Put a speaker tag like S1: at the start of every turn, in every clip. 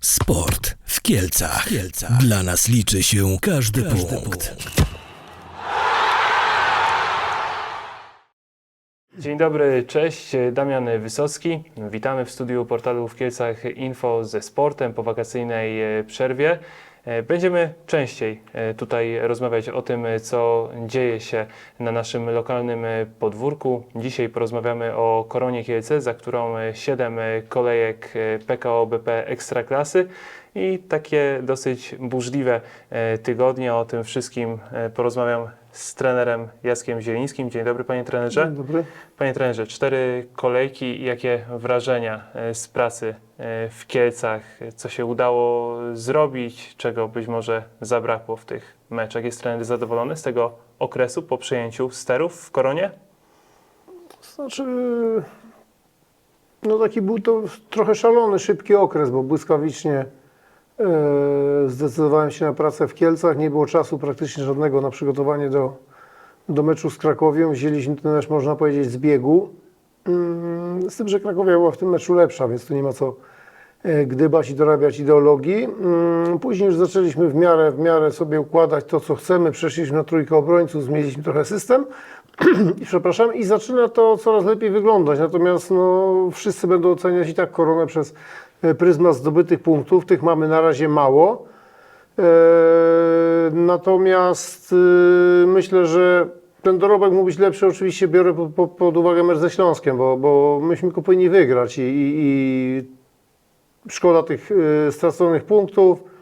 S1: Sport w Kielcach. Dla nas liczy się każdy, punkt.
S2: Dzień dobry, cześć. Damian Wysocki. Witamy w studiu portalu w Kielcach Info ze sportem po wakacyjnej e, przerwie. E, Będziemy częściej e, tutaj rozmawiać o tym, co dzieje się na naszym lokalnym e, podwórku. Dzisiaj porozmawiamy o Koronie Kielce, za którą 7 kolejek PKO BP Ekstraklasy i takie dosyć burzliwe e, tygodnie. O tym wszystkim e, porozmawiam z trenerem Jackiem Zielińskim. Dzień dobry panie trenerze.
S3: Dzień dobry.
S2: Panie trenerze, cztery kolejki jakie wrażenia e, z pracy w Kielcach? Co się udało zrobić, czego być może zabrakło w tych meczach? Jest trener zadowolony z tego okresu po przejęciu sterów w Koronie?
S3: Znaczy, no taki był to trochę szalony, szybki okres, bo błyskawicznie zdecydowałem się na pracę w Kielcach. Nie było czasu praktycznie żadnego na przygotowanie do, do meczu z Krakowią. Wzięliśmy ten mecz, można powiedzieć, z biegu. Mm, Z tym, że Krakowia była w tym meczu lepsza, więc tu nie ma co e, gdybać i dorabiać ideologii. Mm, Później już zaczęliśmy w miarę, w miarę sobie układać to, co chcemy. Przeszliśmy na trójkę obrońców, zmieniliśmy trochę system. Przepraszam, i zaczyna to coraz lepiej wyglądać. Natomiast no, wszyscy będą oceniać i tak koronę przez e, pryzmat zdobytych punktów. Tych mamy na razie mało. E, natomiast e, myślę, że ten dorobek mógł być lepszy. Oczywiście biorę po, po, pod uwagę mecz ze Śląskiem, bo, bo myśmy go powinni wygrać i, i, i szkoda tych straconych punktów.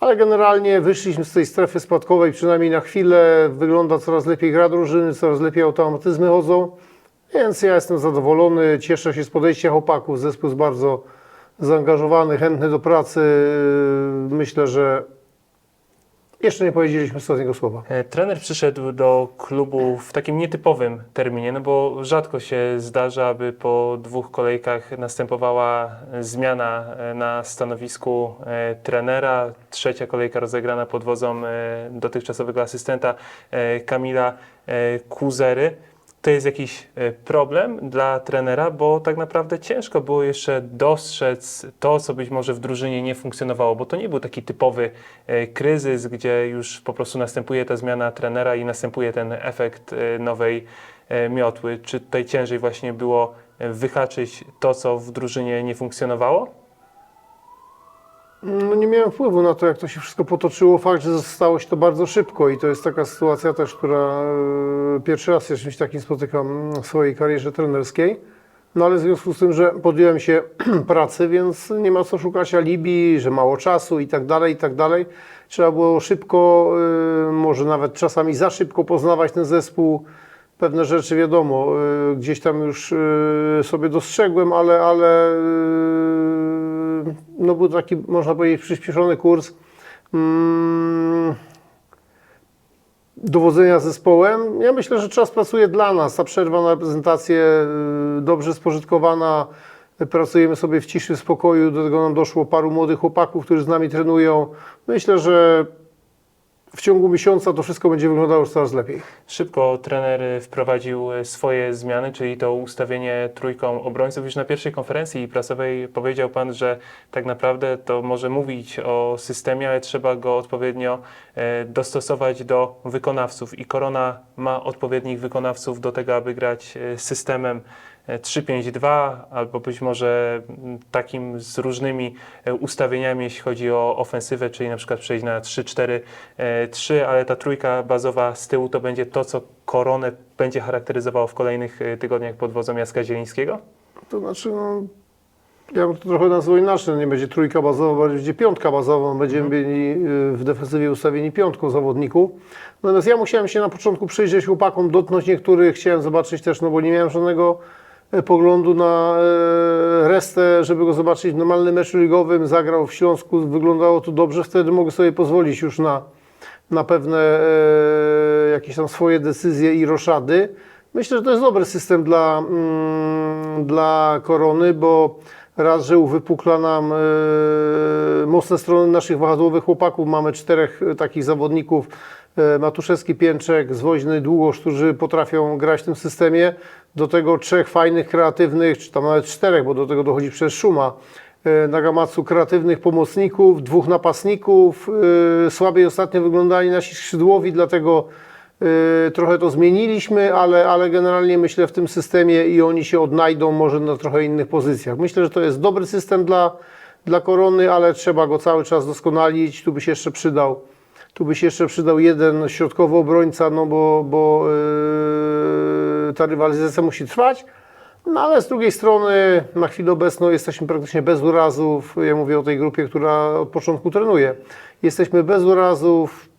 S3: Ale generalnie wyszliśmy z tej strefy spadkowej przynajmniej na chwilę. Wygląda coraz lepiej gra drużyny, coraz lepiej automatyzmy chodzą. Więc ja jestem zadowolony, cieszę się z podejścia chłopaków. Zespół jest bardzo zaangażowany, chętny do pracy. Myślę, że jeszcze nie powiedzieliśmy ostatniego słowa.
S2: E, Trener przyszedł do klubu w takim nietypowym terminie, no bo rzadko się zdarza, aby po dwóch kolejkach następowała zmiana e, na stanowisku e, trenera. Trzecia kolejka rozegrana pod wodzą dotychczasowego asystenta Kamila Kuzery. To jest jakiś e, problem dla trenera, bo tak naprawdę ciężko było jeszcze dostrzec to, co być może w drużynie nie funkcjonowało, bo to nie był taki typowy e, kryzys, gdzie już po prostu następuje ta zmiana trenera i następuje ten efekt e, nowej miotły. Czy tutaj ciężej właśnie było wyhaczyć to, co w drużynie nie funkcjonowało?
S3: No nie miałem wpływu na to, jak to się wszystko potoczyło. Fakt, że stało się to bardzo szybko i to jest taka sytuacja też, która e, pierwszy raz się czymś takim spotykam w swojej karierze trenerskiej. No ale w związku z tym, że podjąłem się pracy, więc nie ma co szukać alibi, że mało czasu i tak dalej, i tak dalej. Trzeba było szybko, e, może nawet czasami za szybko poznawać ten zespół. Pewne rzeczy wiadomo, e, gdzieś tam już sobie dostrzegłem, ale, ale no był taki, można powiedzieć, przyspieszony kurs mm, dowodzenia zespołem. Ja myślę, że czas pracuje dla nas. Ta przerwa na reprezentację y, dobrze spożytkowana. Pracujemy sobie w ciszy, w spokoju. Do tego nam doszło paru młodych chłopaków, którzy z nami trenują. Myślę, że w ciągu miesiąca to wszystko będzie wyglądało coraz lepiej.
S2: Szybko trener wprowadził e, swoje zmiany, czyli to ustawienie trójką obrońców. Już na pierwszej konferencji prasowej powiedział Pan, że tak naprawdę to może mówić o systemie, ale trzeba go odpowiednio e, dostosować do wykonawców. I Korona ma odpowiednich wykonawców do tego, aby grać e, systemem 3-5-2 albo być może mm, takim z różnymi e, ustawieniami, jeśli chodzi o ofensywę, czyli na przykład przejść na 3-4-3, ale ta trójka bazowa z tyłu to będzie to, co Koronę będzie charakteryzowało w kolejnych e, tygodniach pod wodzą Jacka Zielińskiego?
S3: To znaczy, no, ja bym to trochę nazwał inaczej. Nie będzie trójka bazowa, będzie piątka bazowa. Będziemy mieli y, w defensywie ustawieni piątką zawodników. Natomiast ja musiałem się na początku przyjrzeć chłopakom, dotknąć niektórych. Chciałem zobaczyć też, no bo nie miałem żadnego e, poglądu na e, restę, żeby go zobaczyć w normalnym meczu ligowym. Zagrał w Śląsku, wyglądało to dobrze. Wtedy mogę sobie pozwolić już na, na pewne e, jakieś tam swoje decyzje i roszady. Myślę, że to jest dobry system dla, mm, dla korony, bo raz, że uwypukla nam e, mocne strony naszych wahadłowych chłopaków. Mamy czterech e, takich zawodników, e, Matuszewski, Pięczek, Zwoźny, Długosz, którzy potrafią grać w tym systemie. Do tego trzech fajnych, kreatywnych, czy tam nawet czterech, bo do tego dochodzi przez Szuma, e, Nagamatsu kreatywnych pomocników, dwóch napastników. e, Słabiej ostatnio wyglądali nasi skrzydłowi, dlatego trochę to zmieniliśmy, ale, ale generalnie myślę w tym systemie i oni się odnajdą może na trochę innych pozycjach. Myślę, że to jest dobry system dla, dla Korony, ale trzeba go cały czas doskonalić. Tu by się jeszcze przydał. Tu by się jeszcze przydał jeden środkowy obrońca, no bo, bo yy, ta rywalizacja musi trwać. No ale z drugiej strony na chwilę obecną jesteśmy praktycznie bez urazów. Ja mówię o tej grupie, która od początku trenuje. Jesteśmy bez urazów.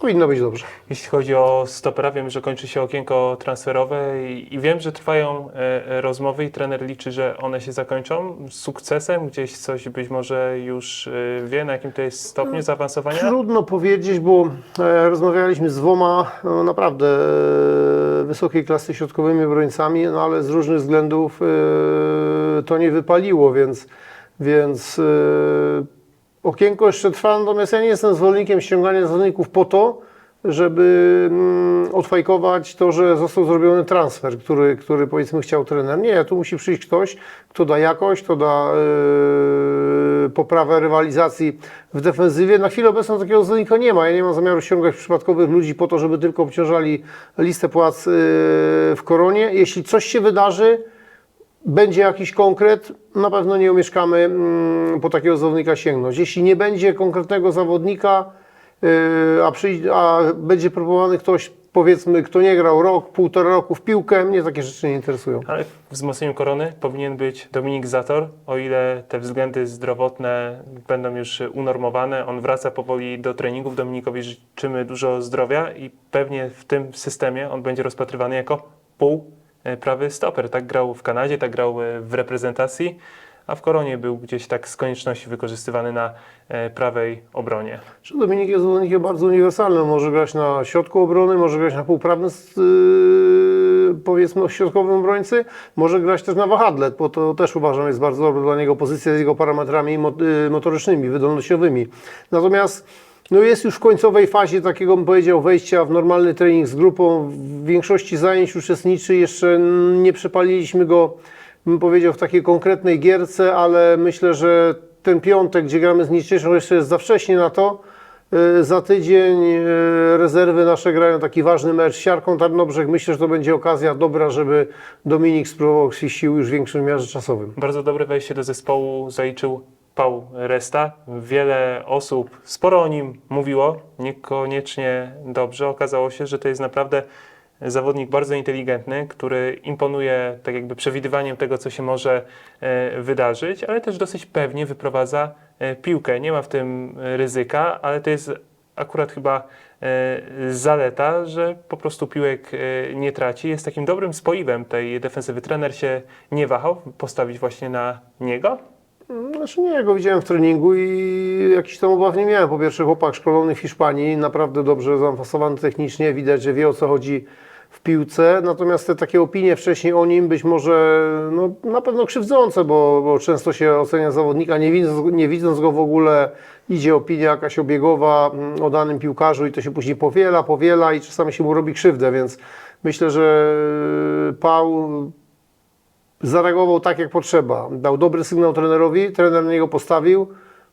S3: Powinno być dobrze.
S2: Jeśli chodzi o stopera, wiem, że kończy się okienko transferowe i, i wiem, że trwają e, e, rozmowy i trener liczy, że one się zakończą z sukcesem. Gdzieś coś być może już e, wie, na jakim to jest stopniu zaawansowania.
S3: Trudno powiedzieć, bo e, rozmawialiśmy z dwoma no, naprawdę e, wysokiej klasy środkowymi obrońcami, no, ale z różnych względów e, to nie wypaliło, więc, więc e, okienko jeszcze trwa, natomiast ja nie jestem zwolennikiem ściągania zawodników po to, żeby mm, odfajkować to, że został zrobiony transfer, który, który powiedzmy chciał trener. Nie, tu musi przyjść ktoś, kto da jakość, kto da yy, poprawę rywalizacji w defensywie. Na chwilę obecną takiego zawodnika nie ma. Ja nie mam zamiaru ściągać przypadkowych ludzi po to, żeby tylko obciążali listę płac yy, w koronie. Jeśli coś się wydarzy, będzie jakiś konkret, na pewno nie omieszkamy mm, po takiego zawodnika sięgnąć. Jeśli nie będzie konkretnego zawodnika, yy, a, przyjdzie, a będzie próbowany ktoś, powiedzmy, kto nie grał rok, półtora roku w piłkę, mnie takie rzeczy nie interesują.
S2: Ale w wzmocnieniu korony powinien być Dominik Zator, o ile te względy zdrowotne będą już unormowane. On wraca powoli do treningów. Dominikowi życzymy dużo zdrowia i pewnie w tym systemie on będzie rozpatrywany jako pół prawy stoper. Tak grał w Kanadzie, tak grał e, w reprezentacji, a w koronie był gdzieś tak z konieczności wykorzystywany na e, prawej obronie.
S3: Dominik jest zawodnikiem bardzo uniwersalnym. Może grać na środku obrony, może grać na półprawnym, yy, powiedzmy, środkowym obrońcy, może grać też na wahadle, bo to też uważam jest bardzo dobra dla niego pozycja z jego parametrami yy, motorycznymi, wydolnościowymi. Natomiast no jest już w końcowej fazie takiego, bym powiedział, wejścia w normalny trening z grupą. W większości zajęć uczestniczy, jeszcze nie przepaliliśmy go, bym powiedział, w takiej konkretnej gierce, ale myślę, że ten piątek, gdzie gramy z Niczyszą, jeszcze jest za wcześnie na to. Y, Za tydzień y, rezerwy nasze grają taki ważny mecz z Siarką Tarnobrzeg. Myślę, że to będzie okazja dobra, żeby Dominik spróbował sił już w większym wymiarze czasowym.
S2: Bardzo dobre wejście do zespołu zaliczył Paul Resta. Wiele osób sporo o nim mówiło, niekoniecznie dobrze. Okazało się, że to jest naprawdę zawodnik bardzo inteligentny, który imponuje tak jakby przewidywaniem tego, co się może e, wydarzyć, ale też dosyć pewnie wyprowadza e, piłkę. Nie ma w tym ryzyka, ale to jest akurat chyba e, zaleta, że po prostu piłek nie traci. Jest takim dobrym spoiwem tej defensywy. Trener się nie wahał postawić właśnie na niego.
S3: Znaczy nie, ja go widziałem w treningu i jakichś tam obaw nie miałem. Po pierwsze chłopak szkolony w Hiszpanii, naprawdę dobrze zaawansowany technicznie, widać, że wie o co chodzi w piłce. Natomiast te takie opinie wcześniej o nim być może no, na pewno krzywdzące, bo, bo często się ocenia zawodnika, nie widząc, nie widząc go w ogóle, idzie opinia jakaś obiegowa mm, o danym piłkarzu i to się później powiela, powiela i czasami się mu robi krzywdę, więc myślę, że Paul zareagował tak, jak potrzeba. Dał dobry sygnał trenerowi, trener na niego postawił.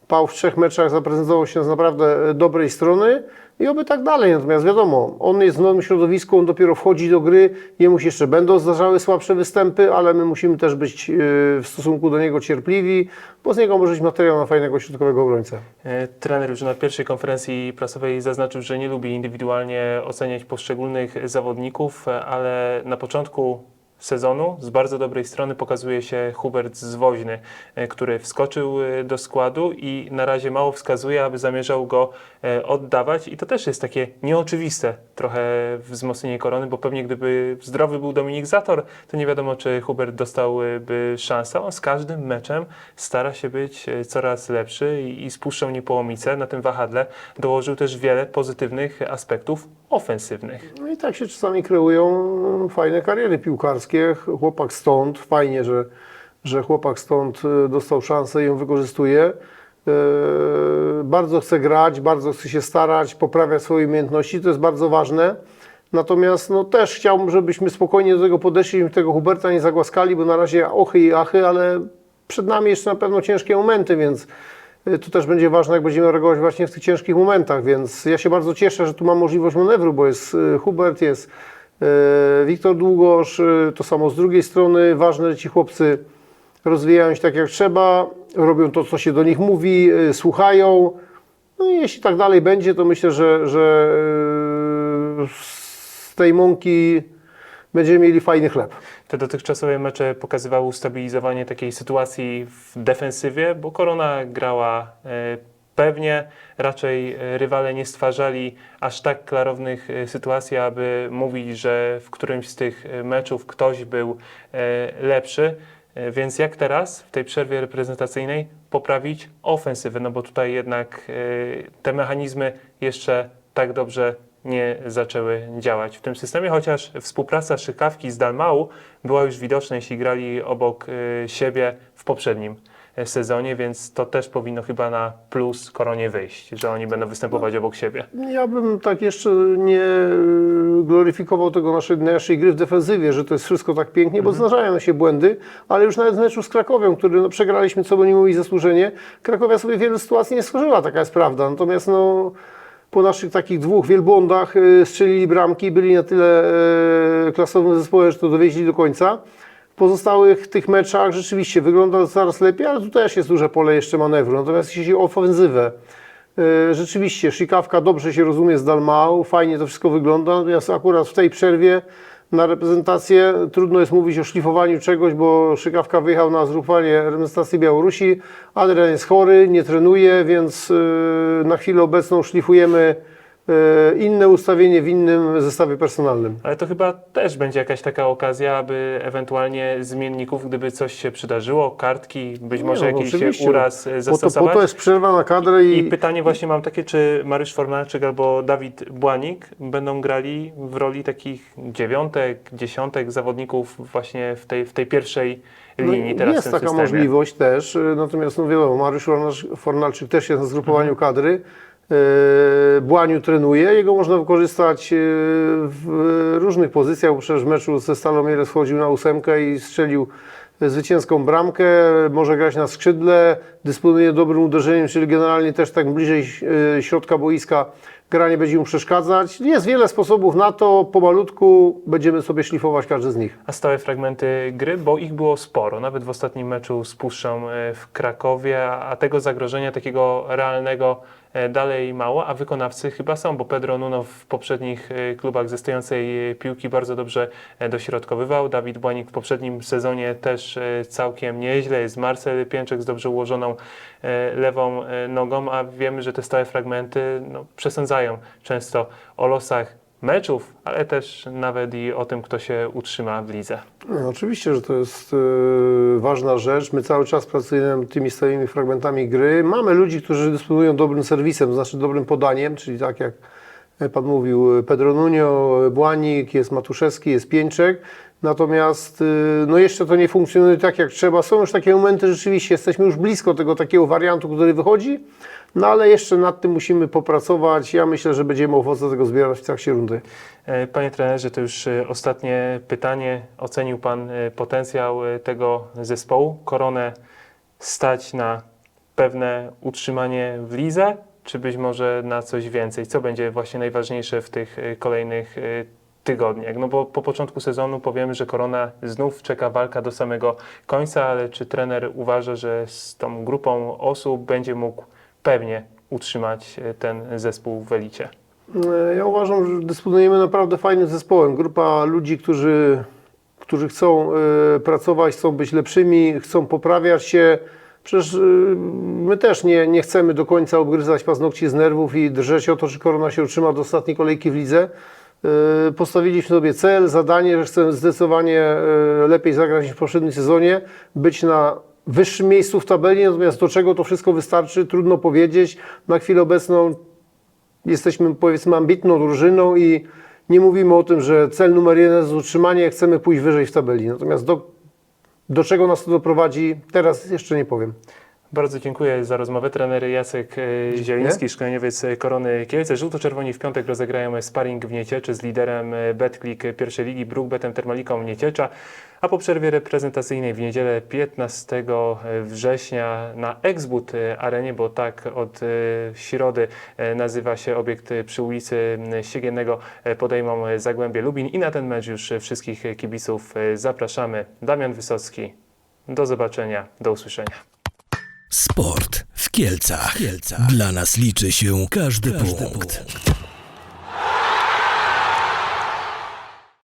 S3: Pał w trzech meczach zaprezentował się z naprawdę e, dobrej strony i oby tak dalej. Natomiast wiadomo, on jest w nowym środowisku, on dopiero wchodzi do gry, jemu się jeszcze będą zdarzały słabsze występy, ale my musimy też być e, w stosunku do niego cierpliwi, bo z niego może być materiał na fajnego środkowego obrońcę.
S2: E, Trener już na pierwszej konferencji prasowej zaznaczył, że nie lubi indywidualnie oceniać poszczególnych zawodników, ale na początku sezonu z bardzo dobrej strony pokazuje się Hubert Zwoźny, e, który wskoczył e, do składu i na razie mało wskazuje, aby zamierzał go e, oddawać i to też jest takie nieoczywiste trochę wzmocnienie korony, bo pewnie gdyby zdrowy był Dominik Zator, to nie wiadomo, czy Hubert dostałby szansę. On z każdym meczem stara się być coraz lepszy i spuszczał niepołomice na tym wahadle. Dołożył też wiele pozytywnych aspektów ofensywnych.
S3: No i tak się czasami kreują fajne kariery piłkarskie. Chłopak stąd, fajnie, że, że chłopak stąd y, dostał szansę i ją wykorzystuje. Yy, Bardzo chce grać, bardzo chce się starać, poprawiać swoje umiejętności, to jest bardzo ważne. Natomiast no, też chciałbym, żebyśmy spokojnie do tego podeszli i tego Huberta nie zagłaskali, bo na razie ochy i achy, ale przed nami jeszcze na pewno ciężkie momenty, więc y, to też będzie ważne, jak będziemy reagować właśnie w tych ciężkich momentach, więc ja się bardzo cieszę, że tu mam możliwość manewru, bo jest y, Hubert, jest y, Wiktor Długosz, y, to samo z drugiej strony, ważne, że ci chłopcy rozwijają się tak jak trzeba, robią to, co się do nich mówi, y, słuchają. No i jeśli tak dalej będzie, to myślę, że, że y, z tej mąki będziemy mieli fajny chleb.
S2: Te dotychczasowe mecze pokazywały ustabilizowanie takiej sytuacji w defensywie, bo Korona grała e, pewnie, raczej e, rywale nie stwarzali aż tak klarownych e, sytuacji, aby mówić, że w którymś z tych meczów ktoś był lepszy. Więc jak teraz w tej przerwie reprezentacyjnej poprawić ofensywę? No bo tutaj jednak te mechanizmy jeszcze tak dobrze nie zaczęły działać w tym systemie, chociaż współpraca Szykawki z Dalmau była już widoczna, jeśli grali obok e, siebie w poprzednim e, sezonie, więc to też powinno chyba na plus koronie wyjść, że oni będą występować obok siebie.
S3: Ja bym tak jeszcze nie y, gloryfikował tego naszej, naszej gry w defensywie, że to jest wszystko tak pięknie, bo zdarzają się błędy, ale już nawet w meczu z Krakowią, który no, przegraliśmy, co by nie mówić, zasłużenie, Krakowia sobie wiele sytuacji nie stworzyła, taka jest prawda. Natomiast no, po naszych takich dwóch wielbłądach y, strzelili bramki, byli na tyle y, klasowym zespołem, że to dowieźli do końca. W pozostałych tych meczach rzeczywiście wygląda coraz lepiej, ale tu też jest duże pole jeszcze manewru. Natomiast jeśli chodzi o ofensywę, y, rzeczywiście Szykawka dobrze się rozumie z Dalmau, fajnie to wszystko wygląda, natomiast akurat w tej przerwie na reprezentację. Trudno jest mówić o szlifowaniu czegoś, bo Szykawka wyjechał na zgrupowanie reprezentacji Białorusi, Adrian jest chory, nie trenuje, więc y, na chwilę obecną szlifujemy inne ustawienie w innym zestawie personalnym.
S2: Ale to chyba też będzie jakaś taka okazja, aby ewentualnie zmienników, gdyby coś się przydarzyło, kartki, być może
S3: Nie, no,
S2: jakiś
S3: oczywiście.
S2: uraz e,
S3: Po to,
S2: zastosować.
S3: po to jest przerwa na kadrę i,
S2: I pytanie właśnie mam takie, czy Mariusz Formalczyk albo Dawid Błanik będą grali w roli takich dziewiątek, dziesiątek zawodników właśnie w tej, w tej pierwszej
S3: No,
S2: linii teraz w
S3: jest taka
S2: systemie.
S3: możliwość też, y, natomiast no wiadomo, Mariusz Fornalczyk- Fornalczyk też jest na zgrupowaniu
S2: Mhm.
S3: kadry. Y, Błaniu trenuje, jego można wykorzystać y, w różnych pozycjach, przecież w meczu ze Stalą Mielec wchodził na ósemkę i strzelił zwycięską bramkę, może grać na skrzydle, dysponuje dobrym uderzeniem, czyli generalnie też tak bliżej y, środka boiska granie będzie mu przeszkadzać. Jest wiele sposobów na to, pomalutku będziemy sobie szlifować każdy z nich.
S2: A stałe fragmenty gry, bo ich było sporo, nawet w ostatnim meczu z Puszczą e, w Krakowie, a tego zagrożenia takiego realnego e, dalej mało, a wykonawcy chyba są, bo Pedro Nuno w poprzednich e, klubach ze stojącej e, piłki bardzo dobrze e, dośrodkowywał, Dawid Błanik w poprzednim sezonie też e, całkiem nieźle, jest Marcel Pięczek z dobrze ułożoną e, lewą e, nogą, a wiemy, że te stałe fragmenty no, przesądzają często o losach meczów, ale też nawet i o tym, kto się utrzyma w lidze.
S3: No, oczywiście, że to jest e, ważna rzecz. My cały czas pracujemy nad tymi stałymi fragmentami gry. Mamy ludzi, którzy dysponują dobrym serwisem, to znaczy dobrym podaniem, czyli tak jak Pan mówił, Pedro Nunio, Błanik, jest Matuszewski, jest Pieńczek. Natomiast e, no jeszcze to nie funkcjonuje tak jak trzeba. Są już takie momenty, rzeczywiście jesteśmy już blisko tego takiego wariantu, który wychodzi, no ale jeszcze nad tym musimy popracować. Ja myślę, że będziemy owoce tego zbierać w trakcie rundy.
S2: E, Panie trenerze, to już e, ostatnie pytanie. Ocenił Pan e, potencjał tego zespołu? Koronę stać na pewne utrzymanie w lidze, czy być może na coś więcej? Co będzie właśnie najważniejsze w tych kolejnych tygodniach? No bo po początku sezonu powiemy, że Korona znów czeka walka do samego końca, ale czy trener uważa, że z tą grupą osób będzie mógł pewnie utrzymać e, ten zespół w elicie?
S3: E, Ja uważam, że dysponujemy naprawdę fajnym zespołem. Grupa ludzi, którzy, którzy chcą e, pracować, chcą być lepszymi, chcą poprawiać się. Przecież my też nie, nie chcemy do końca obgryzać paznokci z nerwów i drżeć o to, czy korona się utrzyma do ostatniej kolejki w lidze. E, Postawiliśmy sobie cel, zadanie, że chcemy zdecydowanie e, lepiej zagrać niż w poprzednim sezonie, być na wyższym miejscu w tabeli, natomiast do czego to wszystko wystarczy, trudno powiedzieć. Na chwilę obecną jesteśmy powiedzmy ambitną drużyną i nie mówimy o tym, że cel numer jeden jest utrzymanie, chcemy pójść wyżej w tabeli. Natomiast do, do czego nas to doprowadzi, teraz jeszcze nie powiem.
S2: Bardzo dziękuję za rozmowę. Trener Jacek e, Zieliński, szkoleniowiec e, Korony Kielce. Żółto-czerwoni w piątek rozegrają sparring w Niecieczy z liderem e, Betclick pierwszej ligi Brookbetem Termaliką Nieciecza, a po przerwie reprezentacyjnej w niedzielę 15 września na Exbut Arenie, bo tak od e, środy e, nazywa się obiekt przy ulicy Siegiennego, e, podejmą e, Zagłębie Lubin i na ten mecz już e, wszystkich kibiców e, zapraszamy. Damian Wysocki, do zobaczenia, do usłyszenia.
S1: Sport w Kielcach. Dla nas liczy się każdy, punkt.